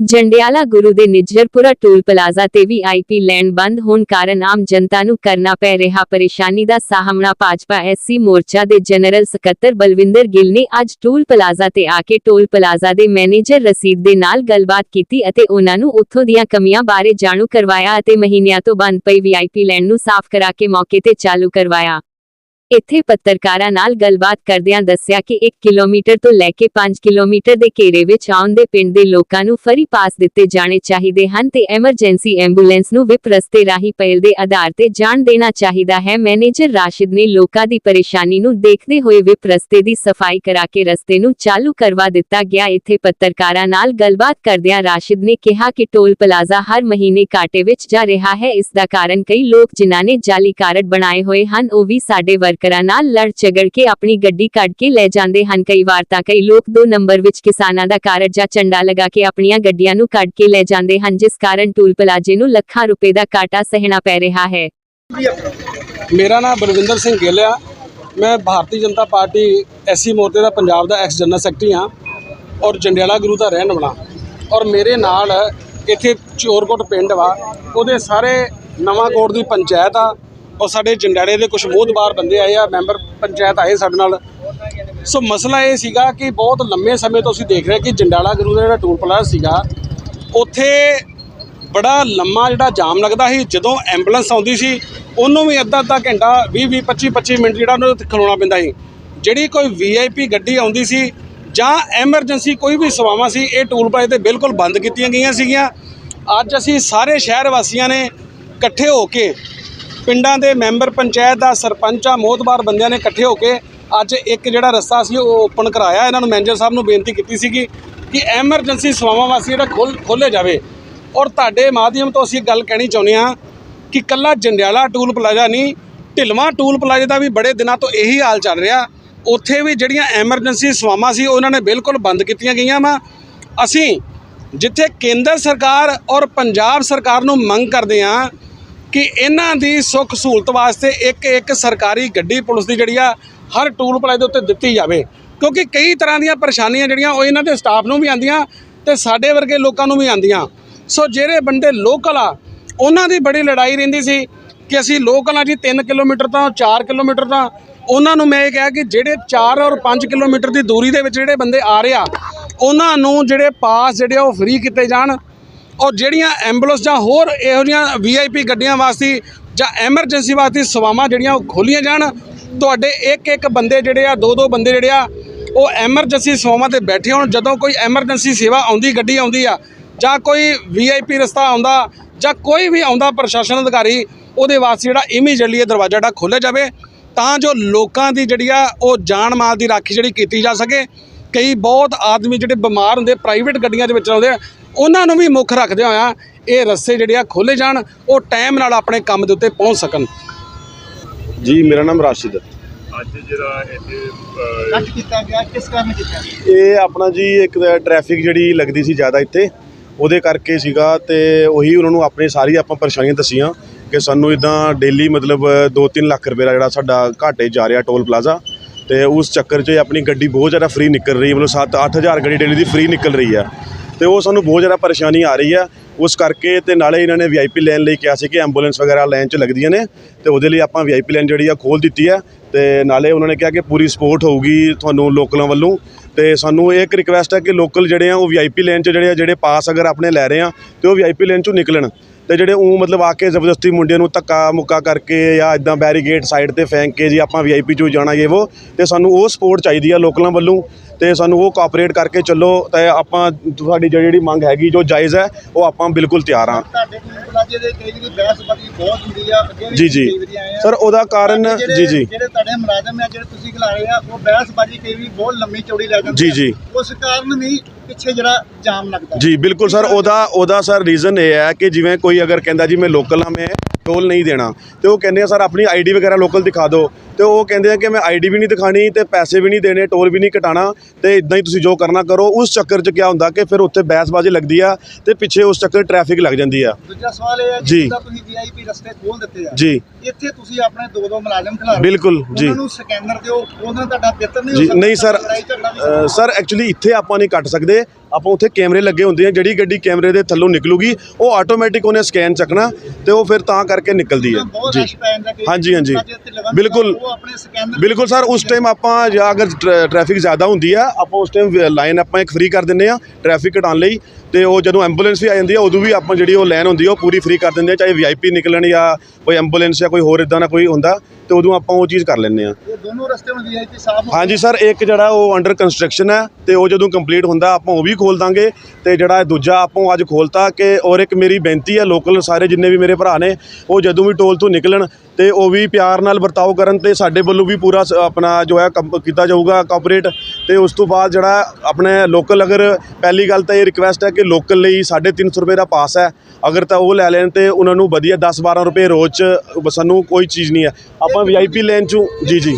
ਜੰਡਿਆਲਾ ਗੁਰੂ ਦੇ ਨਿੱਜਰਪੁਰਾ tool plaza ਤੇ ਵੀ IP land ਬੰਦ ਹੋਣ ਕਾਰਨ ਆਮ ਜਨਤਾ ਨੂੰ ਕਰਨਾ ਪੈ ਰਿਹਾ ਪਰੇਸ਼ਾਨੀ ਦਾ ਸਾਹਮਣਾ। ਭਾਜਪਾ ਐਸਸੀ ਮੋਰਚਾ ਦੇ ਜਨਰਲ ਸਕੱਤਰ ਬਲਵਿੰਦਰ ਗਿੱਲ ਨੇ ਅੱਜ ਟੂਲ ਪਲਾਜ਼ਾ ਤੇ ਆ ਕੇ ਟੋਲ ਪਲਾਜ਼ਾ ਦੇ ਮੈਨੇਜਰ ਰਸੀਦ ਦੇ ਨਾਲ ਗੱਲਬਾਤ ਕੀਤੀ ਅਤੇ ਉਹਨਾਂ ਨੂੰ ਉੱਥੋਂ ਦੀਆਂ ਕਮੀਆਂ ਬਾਰੇ ਜਾਣੂ ਕਰਵਾਇਆ ਅਤੇ ਮਹੀਨਿਆਂ ਤੋਂ ਬੰਦ ਪਈ ਵੀਆਈਪੀ ਲੈਂਡ ਨੂੰ ਸਾਫ਼ ਕਰਾ ਕੇ ਮੌਕੇ ਤੇ ਚਾਲੂ ਕਰਵਾਇਆ। ਇੱਥੇ ਪੱਤਰਕਾਰਾਂ ਨਾਲ ਗੱਲਬਾਤ ਕਰਦਿਆਂ ਦੱਸਿਆ ਕਿ 1 ਕਿਲੋਮੀਟਰ ਤੋਂ ਲੈ ਕੇ 5 ਕਿਲੋਮੀਟਰ ਦੇ ਘੇਰੇ ਵਿੱਚ ਆਉਂਦੇ ਪਿੰਡ ਦੇ ਲੋਕਾਂ ਨੂੰ ਫਰੀ ਪਾਸ ਦਿੱਤੇ ਜਾਣੇ ਚਾਹੀਦੇ ਹਨ ਤੇ ਐਮਰਜੈਂਸੀ ਐਂਬੂਲੈਂਸ ਨੂੰ ਵਿਪ ਰਸਤੇ ਰਾਹੀਂ ਪਹਿਲ ਦੇ ਆਧਾਰ ਤੇ ਜਾਣ ਦੇਣਾ ਚਾਹੀਦਾ ਹੈ। ਮੈਨੇਜਰ ਰਾਸ਼ਿਦ ਨੇ ਲੋਕਾਂ ਦੀ ਪਰੇਸ਼ਾਨੀ ਨੂੰ ਦੇਖਦੇ ਹੋਏ ਵਿਪ ਰਸਤੇ ਦੀ ਸਫ਼ਾਈ ਕਰਾ ਕੇ ਰਸਤੇ ਨੂੰ ਚਾਲੂ ਕਰਵਾ ਦਿੱਤਾ ਗਿਆ। ਇੱਥੇ ਪੱਤਰਕਾਰਾਂ ਨਾਲ ਗੱਲਬਾਤ ਕਰਦਿਆਂ ਰਾਸ਼ਿਦ ਨੇ ਕਿਹਾ ਕਿ ਟੋਲ ਪਲਾਜ਼ਾ ਹਰ ਮਹੀਨੇ ਕਾਟੇ ਵਿੱਚ ਜਾ ਰਿਹਾ ਹੈ। ਇਸ ਦਾ ਕਾਰਨ ਕਈ ਲੋਕ ਜਿਨ੍ਹਾਂ ਨੇ ਜਾਲੀ ਕਾਰਡ ਬਣਾਏ ਹੋਏ ਹਨ, ਉਹ ਵੀ ਸਾਡੇ ਵਰ ਵਰਕਰਾਂ ਨਾਲ ਲੜ ਝਗੜ ਕੇ ਆਪਣੀ ਗੱਡੀ ਕੱਢ ਕੇ ਲੈ ਜਾਂਦੇ ਹਨ। ਕਈ ਵਾਰ ਤਾਂ ਕਈ ਲੋਕ ਦੋ ਨੰਬਰ ਵਿੱਚ ਕਿਸਾਨਾਂ ਦਾ ਕਾਰਡ ਜਾਂ ਝੰਡਾ ਲਗਾ ਕੇ ਆਪਣੀਆਂ ਗੱਡੀਆਂ ਨੂੰ ਕੱਢ ਕੇ ਲੈ ਜਾਂਦੇ ਹਨ, ਜਿਸ ਕਾਰਨ ਟੋਲ ਪਲਾਜ਼ੇ ਨੂੰ ਲੱਖਾਂ ਰੁਪਏ ਦਾ ਕਾਟਾ ਸਹਿਣਾ ਪੈ ਰਿਹਾ ਹੈ। ਮੇਰਾ ਨਾਮ ਬਲਵਿੰਦਰ ਸਿੰਘ ਗਿੱਲ ਆ। ਮੈਂ ਭਾਰਤੀ ਜਨਤਾ ਪਾਰਟੀ ਐਸਸੀ ਮੋਰਚੇ ਦਾ ਪੰਜਾਬ ਦਾ ਐਕਸ ਜਨਰਲ ਸੈਕਟਰੀ ਹਾਂ ਔਰ ਜੰਡਿਆਲਾ ਗੁਰੂ ਦਾ ਰਹਿਣ ਵਾਲਾ। ਔਰ ਮੇਰੇ ਨਾਲ ਇੱਥੇ ਚੋਰਕੋਟ ਪਿੰਡ ਵਾ, ਉਹਦੇ ਸਾਰੇ ਨਵਾਂ ਕੋਟ ਦੀ ਪੰਚਾਇਤ ਆ। ਔਰ ਸਾਡੇ ਜੰਡਿਆਲੇ ਦੇ ਕੁਝ ਮੋਹਤਬਾਰ ਬੰਦੇ ਆਏ ਆ, ਮੈਂਬਰ ਪੰਚਾਇਤ ਆਏ ਸਾਡੇ ਨਾਲ। ਸੋ ਮਸਲਾ ਇਹ ਸੀਗਾ ਕਿ ਬਹੁਤ ਲੰਮੇ ਸਮੇਂ ਤੋਂ ਅਸੀਂ ਦੇਖ ਰਹੇ ਕਿ ਜੰਡਿਆਲਾ ਗੁਰੂ ਦਾ ਜਿਹੜਾ ਟੂਲ ਪਲਾਜ਼ਾ ਸੀਗਾ, ਉੱਥੇ ਬੜਾ ਲੰਮਾ ਜਿਹੜਾ ਜਾਮ ਲੱਗਦਾ ਸੀ। ਜਦੋਂ ਐਂਬੂਲੈਂਸ ਆਉਂਦੀ ਸੀ, ਉਹਨੂੰ ਵੀ ਅੱਧਾ ਅੱਧਾ ਘੰਟਾ 20 20 25 25 ਮਿੰਟ ਜਿਹੜਾ ਉਹਨੂੰ ਖਲੋਣਾ ਪੈਂਦਾ ਸੀ। ਜਿਹੜੀ ਕੋਈ ਵੀਆਈਪੀ ਗੱਡੀ ਆਉਂਦੀ ਸੀ ਜਾਂ ਐਮਰਜੈਂਸੀ ਕੋਈ ਵੀ ਸੇਵਾਵਾਂ ਸੀ, ਇਹ ਟੂਲ ਪਲਾਜ਼ੇ ਤੇ ਬਿਲਕੁਲ ਬੰਦ ਕੀਤੀਆਂ ਗਈਆਂ ਸੀਗੀਆਂ। ਅੱਜ ਅਸੀਂ ਸਾਰੇ ਸ਼ਹਿਰ ਵਾਸੀਆਂ ਨੇ ਇਕੱਠੇ ਹੋ ਕੇ ਪਿੰਡਾਂ ਦੇ ਮੈਂਬਰ ਪੰਚਾਇਤ ਦਾ ਸਰਪੰਚਾਂ ਮੋਹਤਬਾਰ ਬੰਦਿਆਂ ਨੇ ਇਕੱਠੇ ਹੋ ਕੇ ਅੱਜ ਇੱਕ ਜਿਹੜਾ ਰਸਤਾ ਸੀ ਉਹ ਓਪਨ ਕਰਾਇਆ। ਇਹਨਾਂ ਨੂੰ ਮੈਨੇਜਰ ਸਾਹਿਬ ਨੂੰ ਬੇਨਤੀ ਕੀਤੀ ਸੀਗੀ ਕਿ ਐਮਰਜੈਂਸੀ ਸੇਵਾਵਾਂ ਵਾਸਤੇ ਜਿਹੜਾ ਖੋਲ ਖੋਲ੍ਹਿਆ ਜਾਵੇ। ਔਰ ਤੁਹਾਡੇ ਮਾਧਿਅਮ ਤੋਂ ਅਸੀਂ ਗੱਲ ਕਹਿਣੀ ਚਾਹੁੰਦੇ ਹਾਂ ਕਿ ਕੱਲਾ ਜੰਡਿਆਲਾ ਟੂਲ ਪਲਾਜ਼ਾ ਨਹੀਂ, ਢਿਲਵਾਂ ਟੂਲ ਪਲਾਜ਼ੇ ਦਾ ਵੀ ਬੜੇ ਦਿਨਾਂ ਤੋਂ ਇਹੀ ਹਾਲ ਚੱਲ ਰਿਹਾ। ਉੱਥੇ ਵੀ ਜਿਹੜੀਆਂ ਐਮਰਜੈਂਸੀ ਸੇਵਾਵਾਂ ਸੀ, ਉਹਨਾਂ ਨੇ ਬਿਲਕੁਲ ਬੰਦ ਕੀਤੀਆਂ ਗਈਆਂ ਵਾ। ਅਸੀਂ ਜਿੱਥੇ ਕੇਂਦਰ ਸਰਕਾਰ ਔਰ ਪੰਜਾਬ ਸਰਕਾਰ ਨੂੰ ਮੰਗ ਕਰਦੇ ਹਾਂ ਕਿ ਇਹਨਾਂ ਦੀ ਸੁੱਖ ਸਹੂਲਤ ਵਾਸਤੇ ਇੱਕ ਇੱਕ ਸਰਕਾਰੀ ਗੱਡੀ ਪੁਲਿਸ ਦੀ ਜਿਹੜੀ ਆ, ਹਰ ਟੂਲ ਪਲਾਜ਼ੇ ਦੇ ਉੱਤੇ ਦਿੱਤੀ ਜਾਵੇ। ਕਿਉਂਕਿ ਕਈ ਤਰ੍ਹਾਂ ਦੀਆਂ ਪਰੇਸ਼ਾਨੀਆਂ ਜਿਹੜੀਆਂ, ਉਹ ਇਹਨਾਂ ਦੇ ਸਟਾਫ ਨੂੰ ਵੀ ਆਉਂਦੀਆਂ ਤੇ ਸਾਡੇ ਵਰਗੇ ਲੋਕਾਂ ਨੂੰ ਵੀ ਆਉਂਦੀਆਂ। ਸੋ ਜਿਹੜੇ ਬੰਦੇ ਲੋਕਲ ਆ, ਉਹਨਾਂ ਦੀ ਬੜੀ ਲੜਾਈ ਰਹਿੰਦੀ ਸੀ ਕਿ ਅਸੀਂ ਲੋਕਲ ਆ ਜੀ 3 ਕਿਲੋਮੀਟਰ ਤੋਂ 4 ਕਿਲੋਮੀਟਰ ਤਾਂ। ਉਹਨਾਂ ਨੂੰ ਮੈਂ ਇਹ ਕਿਹਾ ਕਿ ਜਿਹੜੇ 4 ਔਰ 5 ਕਿਲੋਮੀਟਰ ਦੀ ਦੂਰੀ ਦੇ ਵਿੱਚ ਜਿਹੜੇ ਬੰਦੇ ਆ ਰਹੇ ਆ, ਉਹਨਾਂ ਨੂੰ ਜਿਹੜੇ ਪਾਸ ਜਿਹੜੇ ਆ, ਉਹ ਫ੍ਰੀ ਕੀਤੇ ਜਾਣ। ਔਰ ਜਿਹੜੀਆਂ ਐਂਬੂਲੈਂਸ ਜਾਂ ਹੋਰ ਇਹੋ ਜਿਹੀਆਂ ਵੀਆਈਪੀ ਗੱਡੀਆਂ ਵਾਸਤੇ ਜਾਂ ਐਮਰਜੈਂਸੀ ਵਾਸਤੇ ਸੇਵਾਵਾਂ ਜਿਹੜੀਆਂ ਉਹ ਖੋਲੀਆਂ ਜਾਣ, ਤੁਹਾਡੇ ਇੱਕ ਇੱਕ ਬੰਦੇ ਜਿਹੜੇ ਆ ਦੋ ਦੋ ਬੰਦੇ ਜਿਹੜੇ ਆ, ਉਹ ਐਮਰਜੈਂਸੀ ਸੇਵਾਵਾਂ ਤੇ ਬੈਠੇ ਹੋਣ। ਜਦੋਂ ਕੋਈ ਐਮਰਜੈਂਸੀ ਸੇਵਾ ਆਉਂਦੀ, ਗੱਡੀ ਆਉਂਦੀ ਆ, ਜਾਂ ਕੋਈ ਵੀਆਈਪੀ ਰਸਤਾ ਆਉਂਦਾ, ਜਾਂ ਕੋਈ ਵੀ ਆਉਂਦਾ ਪ੍ਰਸ਼ਾਸਨ ਅਧਿਕਾਰੀ, ਉਹਦੇ ਵਾਸਤੇ ਜਿਹੜਾ ਇਮੀਡੀਏਟਲੀ ਇਹ ਦਰਵਾਜ਼ਾ ਜਿਹੜਾ ਖੋਲ੍ਹਿਆ ਜਾਵੇ, ਤਾਂ ਜੋ ਲੋਕਾਂ ਦੀ ਜਿਹੜੀ ਆ, ਉਹ ਜਾਨ ਮਾਲ ਦੀ ਰਾਖੀ ਜਿਹੜੀ ਕੀਤੀ ਜਾ ਸਕੇ। ਕਈ ਬਹੁਤ ਆਦਮੀ ਜਿਹੜੇ ਬਿਮਾਰ ਹੁੰਦੇ ਪ੍ਰਾਈਵੇਟ ਗੱਡੀਆਂ ਦੇ ਵਿੱਚ ਆਉਂਦੇ ਆ ਉਹਨਾਂ ਨੂੰ ਵੀ ਮੁੱਖ ਰੱਖਦੇ ਹੋਇਆ ਇਹ ਰਸਤੇ ਜਿਹੜੇ ਆ ਖੋਲੇ ਜਾਣ ਉਹ ਟਾਈਮ ਨਾਲ ਆਪਣੇ ਕੰਮ ਦੇ ਉੱਤੇ ਪਹੁੰਚ ਸਕਣ। ਜੀ ਮੇਰਾ ਨਾਮ ਰਾਸ਼ਿਦ ਅੱਜ ਜਿਹੜਾ ਇੱਥੇ ਅਹ, ਕੱਟ ਕੀਤਾ ਗਿਆ ਕਿਸ ਕਾਰਨ ਕੀਤਾ? ਇਹ ਆਪਣਾ ਜੀ ਇੱਕ ਟ੍ਰੈਫਿਕ ਜਿਹੜੀ ਲੱਗਦੀ ਸੀ ਜ਼ਿਆਦਾ ਇੱਥੇ ਉਹਦੇ ਕਰਕੇ ਸੀਗਾ ਤੇ ਉਹੀ ਉਹਨਾਂ ਨੂੰ ਆਪਣੀ ਸਾਰੀ ਆਪਾਂ ਪਰੇਸ਼ਾਨੀਆਂ ਦੱਸੀਆਂ ਕਿ ਸਾਨੂੰ ਇਦਾਂ ਡੇਲੀ ਮਤਲਬ 2-3 ਲੱਖ ਰੁਪਏ ਦਾ ਜਿਹੜਾ ਸਾਡਾ ਘਾਟੇ ਜਾ ਰਿਹਾ ਟੋਲ ਪਲਾਜ਼ਾ ਤੇ ਉਸ ਚੱਕਰ 'ਚ ਆਪਣੀ ਗੱਡੀ ਬਹੁਤ ਜ਼ਿਆਦਾ ਫ੍ਰੀ ਨਿਕਲ ਰਹੀ ਮਤਲਬ 7-8000 ਗੱਡੀ ਡੇਲੀ ਦੀ ਫ੍ਰੀ ਨਿਕਲ ਰਹੀ ਆ। ਤੇ ਉਹ ਸਾਨੂੰ ਬਹੁਤ ਜ਼ਿਆਦਾ ਪਰੇਸ਼ਾਨੀ ਆ ਰਹੀ ਹੈ ਉਸ ਕਰਕੇ ਤੇ ਨਾਲੇ ਇਹਨਾਂ ਨੇ ਵੀਆਈਪੀ ਲੈਣ ਲਈ ਕਿਹਾ ਸੀ ਕਿ ਐਂਬੂਲੈਂਸ ਵਗੈਰਾ ਲਾਈਨ 'ਚ ਲੱਗਦੀਆਂ ਨੇ ਤੇ ਉਹਦੇ ਲਈ ਆਪਾਂ ਵੀਆਈਪੀ ਲਾਈਨ ਜਿਹੜੀ ਆ ਖੋਲ ਦਿੱਤੀ ਹੈ ਤੇ ਨਾਲੇ ਉਹਨਾਂ ਨੇ ਕਿਹਾ ਕਿ ਪੂਰੀ ਸਪੋਰਟ ਹੋਊਗੀ ਤੁਹਾਨੂੰ ਲੋਕਲਾਂ ਵੱਲੋਂ। ਤੇ ਸਾਨੂੰ ਇਹ ਇੱਕ ਰਿਕਵੈਸਟ ਹੈ ਕਿ ਲੋਕਲ ਜਿਹੜੇ ਆ ਉਹ ਵੀਆਈਪੀ ਲਾਈਨ 'ਚ ਜਿਹੜੇ ਆ, ਜਿਹੜੇ ਪਾਸ ਅਗਰ ਆਪਣੇ ਲੈ ਰਹੇ ਆ, ਤੇ ਉਹ ਵੀਆਈਪੀ ਲਾਈਨ 'ਚੋਂ ਨਿਕਲਣ। ਤੇ ਜਿਹੜੇ ਉਹ ਮਤਲਬ ਆ ਕੇ ਜ਼ਬਰਦਸਤੀ ਮੁੰਡਿਆਂ ਨੂੰ ਧੱਕਾ ਮੁੱਕਾ ਕਰਕੇ ਜਾਂ ਇਦਾਂ ਬੈਰੀਗੇਡ ਸਾਈਡ ਤੇ ਫੈਂਕ ਕੇ ਜੀ ਆਪਾਂ ਵੀਆਈਪੀ 'ਚੋਂ ਜਾਣਾ ਇਹ ਉਹ ਤੇ ਸਾਨੂੰ ਉਹ ਸਪੋਰਟ ਚਾਹੀਦੀ ਆ ਲੋਕਲਾਂ ਵੱਲੋਂ ਤੇ ਸਾਨੂੰ ਉਹ ਕੋਆਪਰੇਟ ਕਰਕੇ ਚੱਲੋ ਤੇ ਆਪਾਂ ਤੁਹਾਡੀ ਜਿਹੜੀ ਮੰਗ ਹੈਗੀ ਜੋ ਜਾਇਜ਼ ਹੈ ਉਹ ਆਪਾਂ ਬਿਲਕੁਲ ਤਿਆਰ ਆ ਜੀ ਜੀ। ਸਰ ਉਹਦਾ ਕਾਰਨ ਜੀ ਜੀ ਜਿਹੜੇ ਤੁਹਾਡੇ ਮੁਲਾਜ਼ਮ ਆ ਜਿਹੜੇ ਤੁਸੀਂ ਖਿਲਾ ਰਹੇ ਆ ਉਹ ਬਹਿਸਬਾਜ਼ੀ ਕਈ ਵੀ ਬਹੁਤ ਲੰਮੀ ਚੌੜੀ ਲੈ ਜਾਂਦੀ ਜੀ। ਜੀ। ਉਸ ਕਾਰਨ ਵੀ ਪਿੱਛੇ ਜਿਹੜਾ ਜਾਮ ਲੱਗਦਾ ਜੀ, ਬਿਲਕੁਲ ਸਰ, ਉਹਦਾ ਉਹਦਾ ਸਰ ਰੀਜ਼ਨ ਇਹ ਹੈ ਕਿ ਜਿਵੇਂ ਕੋਈ ਅਗਰ ਕਹਿੰਦਾ ਜੀ, ਮੈਂ ਲੋਕਲ ਹਾਂ, ਮੈਂ ਟੋਲ ਨਹੀਂ ਦੇਣਾ। ਤੇ ਉਹ ਕਹਿੰਦੇ ਆ ਸਰ ਆਪਣੀ ਆਈਡੀ ਵਗੈਰਾ ਲੋਕਲ ਦਿਖਾ ਦਿਓ। ਤੇ ਉਹ ਕਹਿੰਦੇ ਆ ਕਿ ਮੈਂ ਆਈਡੀ ਵੀ ਨਹੀਂ ਦਿਖਾਣੀ ਤੇ ਪੈਸੇ ਵੀ ਨਹੀਂ ਦੇਣੇ ਟੋਲ ਵੀ ਨਹੀਂ ਕਟਾਣਾ ਤੇ ਇਦਾਂ ਹੀ ਤੁਸੀਂ ਜੋ ਕਰਨਾ ਕਰੋ। ਉਸ ਚੱਕਰ 'ਚ ਕੀ ਹੁੰਦਾ ਕਿ ਫਿਰ ਉੱਥੇ ਬਹਿਸਬਾਜ਼ੀ ਲੱਗਦੀ ਆ ਤੇ ਪਿੱਛੇ ਉਸ ਚੱਕਰ ਟ੍ਰੈਫਿਕ ਲੱਗ ਜਾਂਦੀ ਆ। ਦੂਜਾ ਸਵਾਲ ਇਹ ਹੈ ਜੀ। ਜਿੱਦਾਂ ਤੁਸੀਂ ਵੀਆਈਪੀ ਰਸਤੇ ਖੋਲ ਦਿੱਤੇ ਆ ਜੀ। ਇੱਥੇ ਤੁਸੀਂ ਆਪਣੇ ਦੋ ਦੋ ਮੁਲਾਜ਼ਮ ਖਿਲਾ। ਬਿਲਕੁਲ, ਜੀ। ਉਹਨਾਂ ਨੂੰ ਸਕੈਨਰ ਦਿਓ ਉਹਨਾਂ ਨਾਲ ਤੁਹਾਡਾ ਬਿਹਤਰ ਨਹੀਂ ਹੋ ਸਕਦਾ ਨਹੀਂ ਸਰ ਸਰ ਐਕਚੁਅਲੀ ਇੱਥੇ ਆਪਾਂ ਨਹੀਂ ਕੱਟ ਸਕਦੇ। ਆਪਾਂ ਉੱਥੇ ਕੈਮਰੇ ਲੱਗੇ ਹੁੰਦੇ ਆ ਜਿਹੜੀ ਗੱਡੀ ਕੈਮਰੇ ਦੇ ਥੱਲੋਂ ਨਿਕਲੂਗੀ ਉਹ ਆਟੋਮੈਟਿਕ ਉਹਨੇ ਸਕੈਨ ਚੱਕਣਾ ਤੇ ਉਹ ਫਿਰ ਤਾਂ ਕਰਕੇ ਨਿਕਲਦੀ ਹੈ ਜੀ ਹਾਂਜੀ, ਹਾਂਜੀ। ਬਿਲਕੁਲ। ਬਿਲਕੁਲ ਸਰ ਉਸ ਟਾਈਮ ਆਪਾਂ ਜਾਂ ਅਗਰ ਟ੍ਰੈਫਿਕ ਜ਼ਿਆਦਾ ਹੁੰਦੀ ਆ ਆਪਾਂ ਉਸ ਟਾਈਮ ਲਾਈਨ ਆਪਾਂ ਇੱਕ ਫ੍ਰੀ ਕਰ ਦਿੰਦੇ ਆ ਟ੍ਰੈਫਿਕ ਘਟਾਉਣ ਲਈ ਤੇ ਉਹ ਜਦੋਂ ਐਂਬੂਲੈਂਸ ਵੀ ਆ ਜਾਂਦੀ ਆ ਉਦੋਂ ਵੀ ਆਪਾਂ ਜਿਹੜੀ ਉਹ ਲਾਈਨ ਹੁੰਦੀ ਆ ਉਹ ਪੂਰੀ ਫ੍ਰੀ ਕਰ ਦਿੰਦੇ ਆ ਚਾਹੇ ਵੀਆਈਪੀ ਨਿਕਲਣ ਜਾਂ ਕੋਈ ਐਂਬੂਲੈਂਸ ਜਾਂ ਕੋਈ ਹੋਰ ਇਦਾਂ ਦਾ ਕੋਈ ਹੁੰਦਾ ਤੇ ਉਦੋਂ ਆਪਾਂ ਉਹ ਚੀਜ਼ ਕਰ ਲੈਂਦੇ ਆ। ਇਹ ਦੋਨੋਂ ਰਸਤੇ ਹੁਣ ਵੀਆਈਪੀ ਸਾਫ਼ ਹਾਂਜੀ ਸਰ ਇੱਕ ਜਿਹੜਾ ਉਹ ਅੰਡਰ ਕੰਸਟਰਕਸ਼ਨ ਹੈ ਤੇ ਉਹ ਜਦੋਂ ਕੰਪਲੀਟ ਹੁੰਦਾ ਆਪਾਂ ਉਹ ਵੀ ਖੋਲ ਦਾਂਗੇ ਤੇ ਜਿਹੜਾ ਇਹ ਦੂਜਾ ਆਪਾਂ ਅੱਜ ਖੋਲਤਾ ਕਿ ਔਰ ਇੱਕ ਮੇਰੀ ਬੇਨਤੀ ਹੈ ਲੋਕਲ ਸਾਰੇ ਜਿੰਨੇ ਵੀ ਮੇਰੇ ਭਰਾ ਨੇ ਉਹ ਜਦੋਂ ਵੀ ਟੋਲ ਤੋਂ ਨਿਕਲਣ ਤੇ ਉਹ ਵੀ ਪਿਆਰ ਨਾਲ ਵਰਤਾਓ ਕਰਨ ਤੇ ਸਾਡੇ ਵੱਲੋਂ ਵੀ ਪੂਰਾ ਆਪਣਾ ਜੋ ਹੈ ਕੀਤਾ ਜਾਊਗਾ ਕੋਆਪਰੇਟ ਤੇ ਉਸ ਤੋਂ ਬਾਅਦ ਜਿਹੜਾ ਆਪਣੇ ਲੋਕਲ ਅਗਰ ਪਹਿਲੀ ਗੱਲ ਤਾਂ ਇਹ ਰਿਕਵੈਸਟ ਹੈ ਕਿ ਲੋਕਲ ਲਈ 350 ਰੁਪਏ ਦਾ ਪਾਸ ਹੈ। ਅਗਰ ਤਾਂ ਉਹ ਲੈ ਲੈਣ ਤੇ ਉਹਨਾਂ ਨੂੰ ਵਧੀਆ 10 12 ਰੁਪਏ ਰੋਜ਼ ਚ ਸਾਨੂੰ ਕੋਈ ਚੀਜ਼ ਨਹੀਂ ਹੈ। ਆਪਾਂ ਵੀਆਈਪੀ ਲੈਣ ਚੋਂ ਜੀ ਜੀ।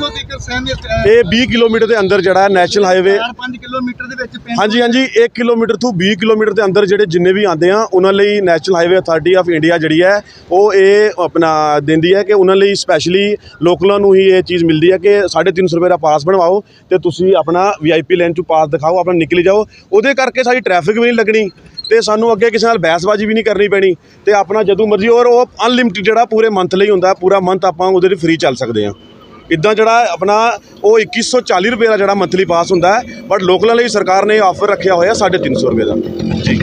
ਇਹ 20 ਕਿਲੋਮੀਟਰ ਦੇ ਅੰਦਰ ਜਿਹੜਾ ਹੈ ਨੈਸ਼ਨਲ ਹਾਈਵੇ 4-5 ਕਿਲੋਮੀਟਰ ਦੇ ਵਿੱਚ ਹਾਂਜੀ ਹਾਂਜੀ 1 ਕਿਲੋਮੀਟਰ ਤੋਂ 20 ਕਿਲੋਮੀਟਰ ਦੇ ਅੰਦਰ ਜਿਹੜੇ ਜਿੰਨੇ ਵੀ ਆਉਂਦੇ ਆ ਉਹਨਾਂ ਲਈ national highway authority of India ਜਿਹੜੀ ਹੈ ਉਹ ਇਹ ਆਪਣਾ ਦਿੰਦੀ ਹੈ ਕਿ ਉਹਨਾਂ ਲਈ ਸਪੈਸ਼ਲੀ ਲੋਕਲਾਂ ਨੂੰ ਹੀ ਇਹ ਚੀਜ਼ ਮਿਲਦੀ ਹੈ ਕਿ 350 ਰੁਪਏ ਦਾ ਪਾਸ ਬਣਵਾਓ ਤੇ ਤੁਸੀਂ ਆਪਣਾ ਵੀਆਈਪੀ ਲਾਈਨ ਚੋਂ ਪਾਸ ਦਿਖਾਓ, ਆਪਣਾ ਨਿਕਲ ਜਾਓ। ਉਹਦੇ ਕਰਕੇ ਸਾਡੀ ਟ੍ਰੈਫਿਕ ਵੀ ਨਹੀਂ ਲੱਗਣੀ ਤੇ ਸਾਨੂੰ ਅੱਗੇ ਕਿਸੇ ਨਾਲ ਬਹਿਸਬਾਜ਼ੀ ਵੀ ਨਹੀਂ ਕਰਨੀ ਪੈਣੀ ਤੇ ਆਪਣਾ ਜਦੋਂ ਮਰਜ਼ੀ ਔਰ ਉਹ ਅਨਲਿਮਿਟਿਡ ਜਿਹੜਾ ਪੂਰੇ ਮੰਥ ਲਈ ਹੁੰਦਾ, ਪੂਰਾ ਮੰਥ ਆਪਾਂ ਉਹਦੇ ਲਈ ਫ੍ਰੀ ਚੱਲ ਸਕਦੇ ਹਾਂ। ਇਦਾਂ ਜਿਹੜਾ ਆਪਣਾ ਉਹ 2140 ਰੁਪਏ ਦਾ ਜਿਹੜਾ ਮੰਥਲੀ ਪਾਸ ਹੁੰਦਾ ਬਟ ਲੋਕਲਾਂ ਲਈ ਸਰਕਾਰ ਨੇ ਆਫਰ ਰੱਖਿਆ ਹੋਇਆ 350 ਰੁਪਏ ਦਾ। ਜੀ।